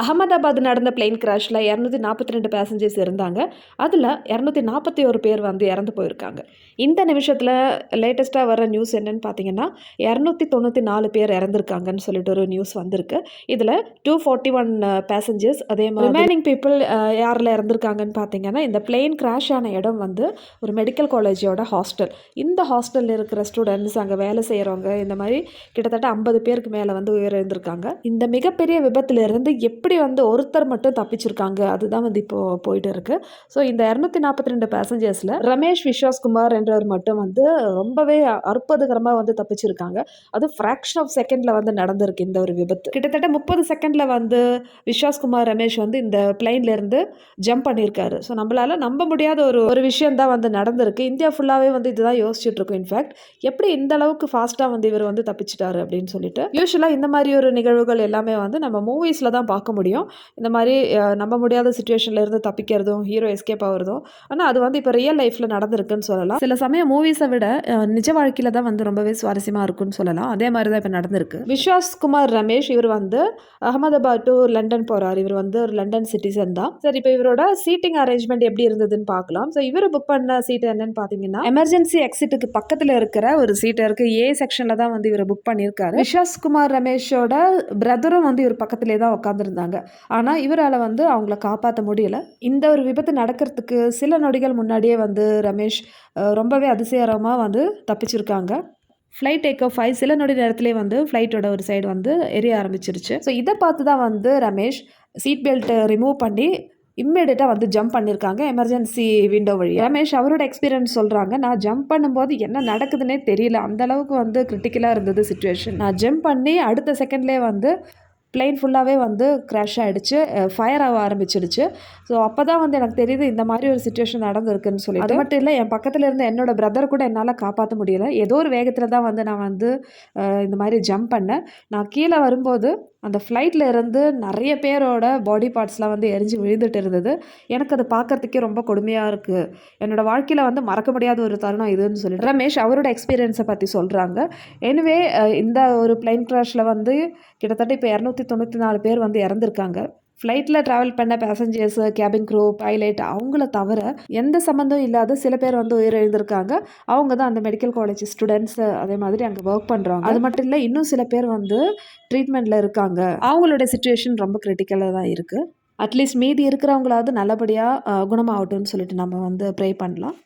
அகமதாபாத் நடந்த பிளேன் கிராஷில் இரநூத்தி நாற்பத்தி ரெண்டு பேசஞ்சர்ஸ் இருந்தாங்க. அதில் இரநூத்தி நாற்பத்தி ஒரு பேர் வந்து இறந்து போயிருக்காங்க. இந்த நிமிஷத்தில் லேட்டஸ்ட்டாக வர நியூஸ் என்னன்னு பார்த்தீங்கன்னா இரநூத்தி தொண்ணூற்றி நாலு பேர் இறந்துருக்காங்கன்னு சொல்லிட்டு ஒரு நியூஸ் வந்திருக்கு. இதில் டூ ஃபார்ட்டி ஒன் பேசஞ்சர்ஸ் அதே மாதிரி ரிமைனிங் பீப்புள் uh, யாரில் இறந்துருக்காங்கன்னு பார்த்தீங்கன்னா இந்த பிளேன் கிராஷ் ஆன இடம் வந்து ஒரு மெடிக்கல் காலேஜோட ஹாஸ்டல் இந்த ஹாஸ்டலில் இருக்கிற ஸ்டூடெண்ட்ஸ் அங்கே வேலை செய்கிறவங்க இந்த மாதிரி கிட்டத்தட்ட ஐம்பது பேருக்கு மேலே வந்து உயிரிழந்திருக்காங்க. இந்த மிகப்பெரிய விபத்துலேருந்து எப்படி வந்து ஒருத்தர் மட்டும் தப்பிச்சிருக்காங்க? அதுதான் வந்து இப்போது போயிட்டு இருக்குது ஸோ இந்த இரநூத்தி நாற்பத்தி ரெண்டு பேசஞ்சர்ஸில் ரமேஷ் விஸ்வாஸ்குமார் என்றவர் மட்டும் வந்து ரொம்பவே அற்புதகரமாக வந்து தப்பிச்சிருக்காங்க. அது ஃப்ராக்ஷன் ஆஃப் செகண்டில் வந்து நடந்திருக்கு இந்த ஒரு விபத்து. கிட்டத்தட்ட முப்பது செகண்டில் வந்து விஸ்வாஸ்குமார் ரமேஷ் வந்து இந்த பிளைன்லேருந்து ஜம்ப் பண்ணியிருக்காரு. ஸோ நம்மளால் நம்ப முடியாத ஒரு ஒரு விஷயம் தான் வந்து நடந்திருக்கு. இந்தியா ஃபுல்லாகவே வந்து இதுதான் யோசிச்சுட்டு இருக்கும். இன்ஃபேக்ட் எப்படி இந்த அளவுக்கு ஃபாஸ்ட்டாக வந்து இவர் வந்து தப்பிச்சிட்டாரு அப்படின்னு சொல்லிட்டு யூஸ்வலாக இந்த மாதிரி ஒரு நிகழ்வுகள் எல்லாமே வந்து நம்ம மூவிஸில் தான் பார்க்க முடியும். இந்த மாதிரி நம்ப முடியாத சுச்சுவேஷன்லேருந்து தப்பிக்கிறதும் ஹீரோ எஸ்கேப் ஆகிறதும் ஆனால் அது வந்து இப்போ ரியல் லைஃப்பில் நடந்திருக்குன்னு சொல்லலாம். சில சமயம் மூவிஸை விட நிஜ வாழ்க்கையில் தான் வந்து ரொம்பவே சுவாரஸ்யமாக இருக்குன்னு சொல்லலாம். அதே மாதிரி தான் இப்போ நடந்திருக்கு. விஸ்வாஸ் குமார் ரமேஷ் இவர் வந்து அகமதாபாத் டு லண்டன் போகிறார் இவர் வந்து ஒரு லண்டன் சிட்டிசன் தான். சரி இப்போ இவரோட சீட்டிங் அரேஞ்ச்மெண்ட் எப்படி இருந்ததுன்னு பார்க்கலாம். ஸோ இவர் புக் பண்ண சீட் என்னன்னு பார்த்தீங்கன்னா எமர்ஜென்சி எக்ஸிட்டுக்கு பக்கத்தில் இருக்கிற ஒரு சீட்டை இருக்குது ஏ செக்ஷனில் தான் வந்து இவர் புக் பண்ணியிருக்காரு. விஸ்வாஸ் குமார் ரமேஷோட பிரதரும் வந்து இவர் பக்கத்திலே தான் உட்காந்துருந்தாங்க ஆனால் இவரால் வந்து அவங்கள காப்பாற்ற முடியல. இந்த ஒரு விபத்து நடக்கிறதுக்கு சில நொடிகள் முன்னாடியே வந்து ரமேஷ் ரொம்பவே அதிசயரமாக வந்து தப்பிச்சிருக்காங்க. ஃப்ளைட் டேக் ஆஃப் ஆகி சில நொடி நேரத்துலேயே வந்து ஃப்ளைட்டோட ஒரு சைடு வந்து எரிய ஆரம்பிச்சிருச்சு. ஸோ இதை பார்த்து தான் வந்து ரமேஷ் சீட் பெல்ட்டை ரிமூவ் பண்ணி இம்மிடியட்டாக வந்து ஜம்ப் பண்ணியிருக்காங்க எமர்ஜென்சி விண்டோ வழி ரமேஷ் அவரோட எக்ஸ்பீரியன்ஸ் சொல்கிறாங்க நான் ஜம்ப் பண்ணும்போது என்ன நடக்குதுன்னே தெரியல. அந்த அளவுக்கு வந்து கிரிட்டிக்கலாக இருந்தது சுச்சுவேஷன் நான் ஜம்ப் பண்ணி அடுத்த செகண்ட்லேயே வந்து பிளெயின் ஃபுல்லாகவே வந்து க்ராஷ் ஆகிடுச்சு ஃபயர் ஆக ஆரம்பிச்சிடுச்சு. ஸோ அப்போ தான் வந்து எனக்கு தெரியுது இந்த மாதிரி ஒரு சுச்சுவேஷன் நடந்திருக்குன்னு சொல்லி அது மட்டும் இல்லை என் பக்கத்தில் இருந்த என்னோட பிரதர் கூட என்னால் காப்பாற்ற முடியல. ஏதோ ஒரு வேகத்தில் தான் வந்து நான் வந்து இந்த மாதிரி ஜம்ப் பண்ணேன். நான் கீழே வரும்போது அந்த ஃப்ளைட்டில் இருந்து நிறைய பேரோட பாடி பார்ட்ஸ்லாம் வந்து எரிஞ்சு விழுந்துட்டு இருந்தது. எனக்கு அது பார்க்கறதுக்கே ரொம்ப கொடுமையாக இருக்குது என்னோடய வாழ்க்கையில் வந்து மறக்க முடியாத ஒரு தருணம் இதுன்னு சொல்லிட்டு. ரமேஷ் அவரோட எக்ஸ்பீரியன்ஸை பற்றி சொல்கிறாங்க எனவே இந்த ஒரு பிளைன் கிராஷில் வந்து கிட்டத்தட்ட இப்போ இரநூத்தி தொண்ணூற்றி நாலு பேர் வந்து இறந்துருக்காங்க. ஃப்ளைட்டில் ட்ராவல் பண்ண பேசஞ்சர்ஸு கேபின் க்ரூ பைலட் அவங்கள தவிர எந்த சம்மந்தம் இல்லாத சில பேர் வந்து உயிரிழந்திருக்காங்க. அவங்க தான் அந்த மெடிக்கல் காலேஜ் ஸ்டூடெண்ட்ஸு அதே மாதிரி அங்கே ஒர்க் பண்ணுறாங்க அது மட்டும் இல்லை இன்னும் சில பேர் வந்து ட்ரீட்மெண்ட்டில் இருக்காங்க. அவங்களோட சுச்சுவேஷன் ரொம்ப கிரிட்டிக்கலாக தான் இருக்குது அட்லீஸ்ட் மீதி இருக்கிறவங்களாவது நல்லபடியாக குணமாகட்டும்னு சொல்லிட்டு நம்ம வந்து ப்ரே பண்ணலாம்.